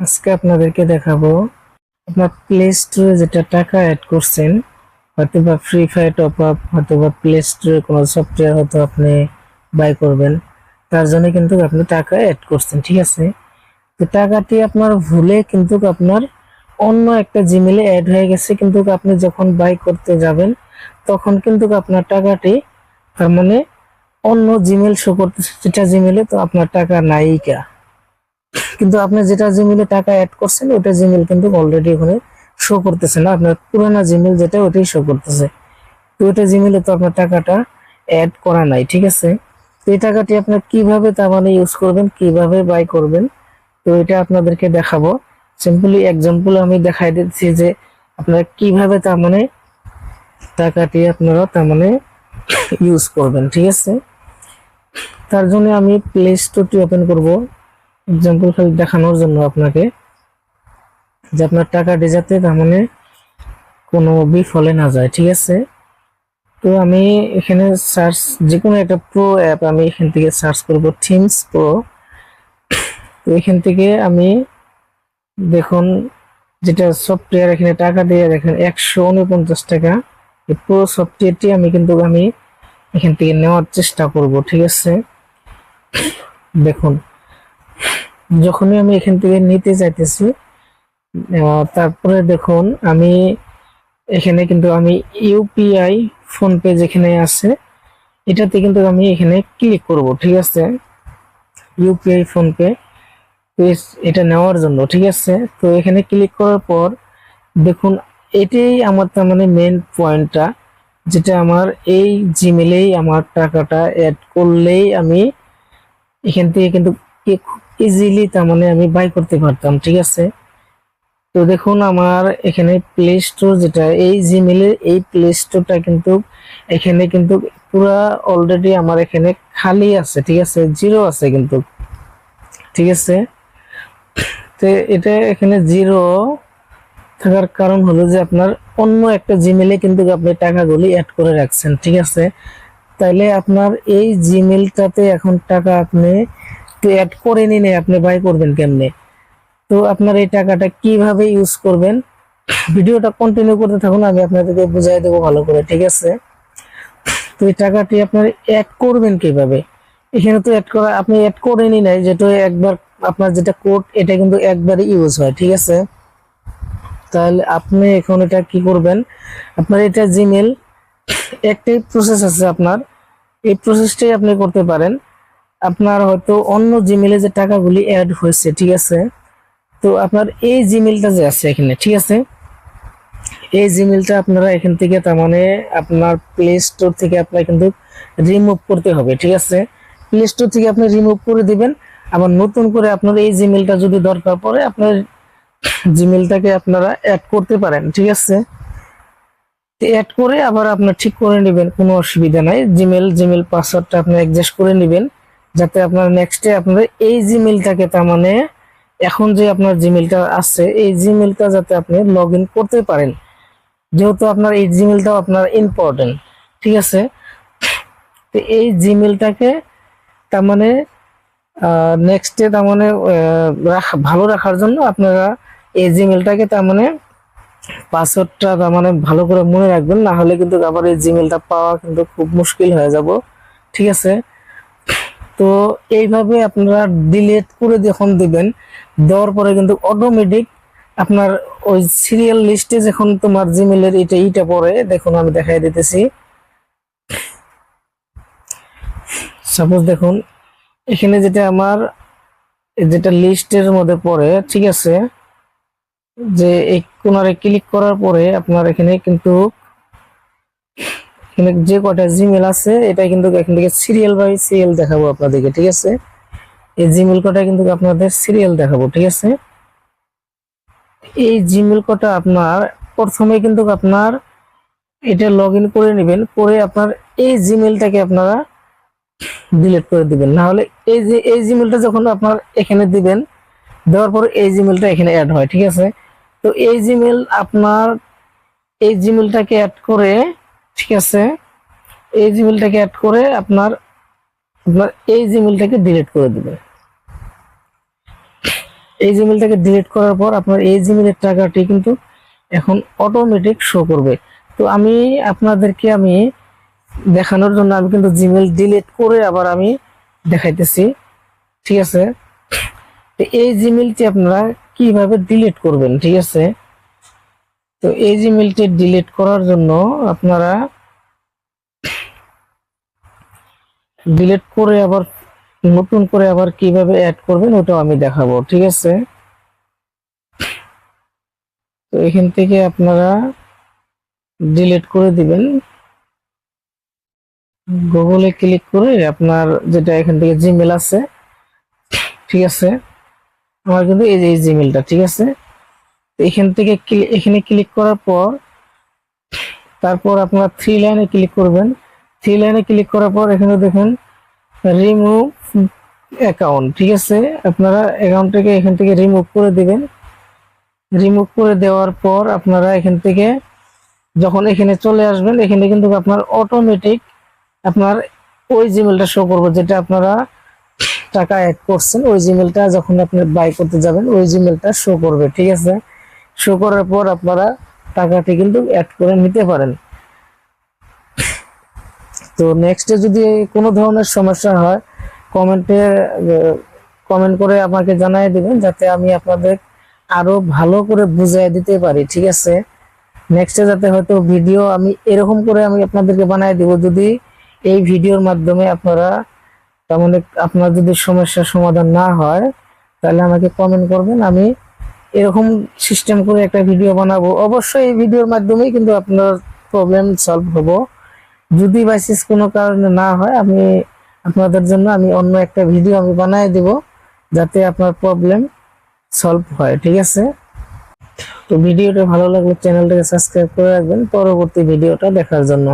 আজকে আপনাদেরকে দেখাবো আপনার প্লে স্টোরে যেটা টাকা অ্যাড করছেন হয়তো বা ফ্রি ফায়ার টপ আপ হয়তো বা প্লে স্টোরে কোনো সফটওয়্যার হয়তো আপনি বাই করবেন, তার জন্য কিন্তু আপনি টাকা অ্যাড করছেন, ঠিক আছে? তো টাকাটি আপনার ভুলে কিন্তু আপনার অন্য একটা জিমেলে অ্যাড হয়ে গেছে, কিন্তু আপনি যখন বাই করতে যাবেন, তখন কিন্তু আপনার টাকাটি তার মানে অন্য জিমেল শো করতেছে, যেটা জিমেলে তো আপনার টাকা নাইকা কিন্তু আপনি যেটা জিমেলে টাকা অ্যাড করছেন, ওটা জিমেল কিন্তু অলরেডি ওখানে শো করতেছে না। আপনার পুরানা জিমেল যেটা, ওটাই শো করতেছে। তো ওটা জিমেলে তো আপনার টাকাটা অ্যাড করা নাই, ঠিক আছে? তো এই টাকাটি আপনার কীভাবে তার মানে ইউজ করবেন, কীভাবে বাই করবেন, তো এটা আপনাদেরকে দেখাবো। সিম্পলি এক্সাম্পল আমি দেখাই দিচ্ছি যে আপনারা কীভাবে তার মানে টাকাটি আপনারা তার মানে ইউজ করবেন, ঠিক আছে? তার জন্য আমি প্লে স্টোরটি ওপেন করব। এক্সাম্পল খালি দেখানোর জন্য আপনাকে যে আপনার টাকাটি যাতে তার মানে কোনো বিফলে না যায়, ঠিক আছে? তো আমি এখানে সার্চ যে কোনো একটা প্রো অ্যাপ আমি এখান থেকে সার্চ করব থিমস প্রো তো এখান থেকে আমি দেখুন যেটা সফটওয়্যার এখানে টাকা দিয়ে দেখেন, একশো উনপঞ্চাশ টাকা। এই পুরো সফটওয়্যারটি আমি কিন্তু আমি এখান থেকে নেওয়ার চেষ্টা করব, ঠিক আছে? দেখুন। যখনই আমি এখান থেকে নিতে চাইতেছি তারপরে দেখুন, আমি এখানে কিন্তু আমি ইউপিআই ফোন পে যেখানে আছে, এটাতে কিন্তু আমি এখানে ক্লিক করব, ঠিক আছে? ইউপিআই ফোন পে, তো এটা নেওয়ার জন্য, ঠিক আছে? তো এখানে ক্লিক করার পর, দেখুন, এটাই আমার তার মানে মেন পয়েন্টটা যেটা আমার এই জিমেলেই আমার টাকাটা অ্যাড করলেই আমি এখান থেকে কিন্তু খুব ইজিলি তার মানে আমি বাই করতে পারতাম, ঠিক আছে? তো দেখুন আমার এখানে প্লে স্টোর যেটা, এই জিমেলের এই প্লে স্টোরটা কিন্তু এখানে কিন্তু পুরা অলরেডি আমার এখানে খালি আছে, ঠিক আছে? জিরো আছে কিন্তু, ঠিক আছে? তো এটা এখানে জিরো থাকার কারণ হলো যে আপনার অন্য একটা জিমেলে কিন্তু আপনি টাকাগুলি অ্যাড করে রাখছেন, ঠিক আছে? তাইলে আপনার এই জিমেলটাতে এখন টাকা আপনি অ্যাড করে নিনে আপনি বাই করবেন কেমনে? তো আপনার এই টাকাটা কীভাবে ইউজ করবেন? ভিডিওটা কন্টিনিউ করতে থাকুন, আমি আপনাদেরকে বুঝাই দেবো ভালো করে, ঠিক আছে? তো এই টাকাটি আপনার অ্যাড করবেন কীভাবে? এখানে তো অ্যাড করা, আপনি অ্যাড করেনই নাই যেটা একবার আপনার যেটা কোড এটা কিন্তু একবারই ইউজ হয়, ঠিক আছে? তাহলে আপনি এখন এটা কি করবেন? আপনার এটা জিমেল একটাই প্রসেস আছে আপনার। এই প্রসেসটাই আপনি করতে পারেন। আপনার হয়তো অন্য জিমেলে যে টাকাগুলি অ্যাড হয়েছে, ঠিক আছে? তো আপনার এই জিমেলটা যে আছে এখানে, ঠিক আছে? এই জিমেলটা আপনারা এখান থেকে তার মানে আপনার প্লে স্টোর থেকে আপনার কিন্তু রিমুভ করতে হবে, ঠিক আছে? প্লে স্টোর থেকে আপনি রিমুভ করে দিবেন। আবার নতুন করে আপনার এই জিমেলটা যদি দরকার পড়ে, আপনার জিমেলটাকে আপনারা অ্যাড করতে পারেন, ঠিক আছে? অ্যাড করে আবার আপনার ঠিক করে নেবেন, কোনো অসুবিধা নাই। জিমেল জিমেল পাসওয়ার্ডটা আপনি অ্যাডজাস্ট করে নেবেন। যাতে আপনার নেক্সটে আপনার এই জিমেলটাকে তার মানে এখন যে আপনার জিমেলটা আছে, এই জিমেলটা যাতে আপনি লগ করতে পারেন। যেহেতু আপনার এই জিমেলটাও আপনার ইম্পর্টেন্ট ঠিক আছে? তো এই জিমেলটাকে তার মানে নেক্সটে তার মানে ভালো রাখার জন্য আপনারা এই জিমেলটাকে তার মানে পাসওয়ার্ডটা তার মানে ভালো করে মনে রাখবেন, না হলে কিন্তু আবার এই জিমেলটা পাওয়া কিন্তু খুব মুশকিল হয়ে যাব, ঠিক আছে? তো এইভাবে আপনারা ডিলেট করে যখন দিবেন, দেওয়ার পরে কিন্তু অটোমেটিক আপনার ওই সিরিয়াল লিস্টে যখন তোমার জিমেলের এটা ইটা পড়ে, দেখুন আমি দেখাই দিতেছি। সাপোজ দেখুন, এখানে যেটা আমার, যেটা লিস্টের মধ্যে পড়ে, ঠিক আছে? যে এই কোনারে ক্লিক করার পরে আপনার এখানে কিন্তু যে কটা জিমেল আছে এটা কিন্তু এখান থেকে সিরিয়াল বাই সিরিয়াল দেখাবো আপনাদেরকে, ঠিক আছে? এই জিমেল কটা কিন্তু আপনাদের সিরিয়াল দেখাবো, ঠিক আছে? এই জিমেল কটা আপনার, প্রথমে কিন্তু আপনার এটা লগ করে নেবেন, করে আপনার এই জিমেলটাকে আপনারা ডিলিট করে দিবেন। না হলে এই যে, এই জিমেলটা যখন আপনার এখানে দিবেন, দেওয়ার পর এই জিমেলটা এখানে অ্যাড হয়, ঠিক আছে? তো এই জিমেল আপনার, এই জিমেলটাকে অ্যাড করে ঠিক আছে? এই জিমেলটাকে অ্যাড করে আপনার আপনার এই জিমেলটাকে ডিলিট করে দিবেন এই জিমেলটাকে ডিলিট করার পর আপনার এই জিমেলের টাকাটি কিন্তু এখন অটোমেটিক শো করবে। তো আমি আপনাদেরকে আমি দেখানোর জন্য আমি কিন্তু জিমেল ডিলিট করে আবার আমি দেখাইতেছি। ঠিক আছে? এই জিমেলটি আপনারা কীভাবে ডিলিট করবেন? ঠিক আছে? তো এই জিমেলটি ডিলিট করার জন্য আপনারা ডিলিট করে আবার, নতুন করে আবার কীভাবে অ্যাড করবেন ওটাও আমি দেখাবো, ঠিক আছে? তো এখান থেকে আপনারা ডিলিট করে দিবেন। গুগলে ক্লিক করে আপনার যেটা এখান থেকে জিমেল আছে, ঠিক আছে? আমার কিন্তু এই যে এই জিমেলটা ঠিক আছে? এখান থেকে এখানে ক্লিক করার পর, তারপর আপনারা থ্রি লাইনে ক্লিক করবেন। থ্রি লাইনে ক্লিক করার পর এখানে দেখেন রিমুভ অ্যাকাউন্ট ঠিক আছে? আপনারা অ্যাকাউন্টটাকে এখান থেকে রিমুভ করে দিবেন। রিমুভ করে দেওয়ার পর আপনারা এখান থেকে যখন এখানে চলে আসবেন, এখানে কিন্তু আপনার অটোমেটিক আপনার ওই জিমেলটা শো করবে, যেটা আপনারা টাকা অ্যাড করছেন। ওই জিমেলটা যখন আপনি বাই করতে যাবেন, ওই জিমেলটা শো করবে, ঠিক আছে? শো করার পর আপনারা টাকাটি কিন্তু অ্যাড করে নিতে পারেন। তো নেক্সটে যদি কোনো ধরনের সমস্যা হয় কমেন্টে কমেন্ট করে আমাকে জানিয়ে দেবেন, যাতে আমি আপনাদের আরও ভালো করে বুঝিয়ে দিতে পারি, ঠিক আছে? নেক্সটে যাতে হয়তো ভিডিও আমি এরকম করে আমি আপনাদেরকে বানিয়ে দিব, যদি এই ভিডিওর মাধ্যমে আপনারা তার মানে আপনার যদি সমস্যার সমাধান না হয়, তাহলে আমাকে কমেন্ট করবেন, আমি এরকম সিস্টেম করে একটা ভিডিও বানাবো। অবশ্যই এই ভিডিওর মাধ্যমেই কিন্তু আপনার প্রবলেম সলভ হব। যদি বাইসিস কোনো কারণে না হয়, আমি আপনাদের জন্য আমি অন্য একটা ভিডিও আমি বানিয়ে দেব, যাতে আপনার প্রবলেম সলভ হয়, ঠিক আছে? তো ভিডিওটা ভালো লাগলে চ্যানেলটাকে সাবস্ক্রাইব করে রাখবেন। পরবর্তী ভিডিওটা দেখার জন্য।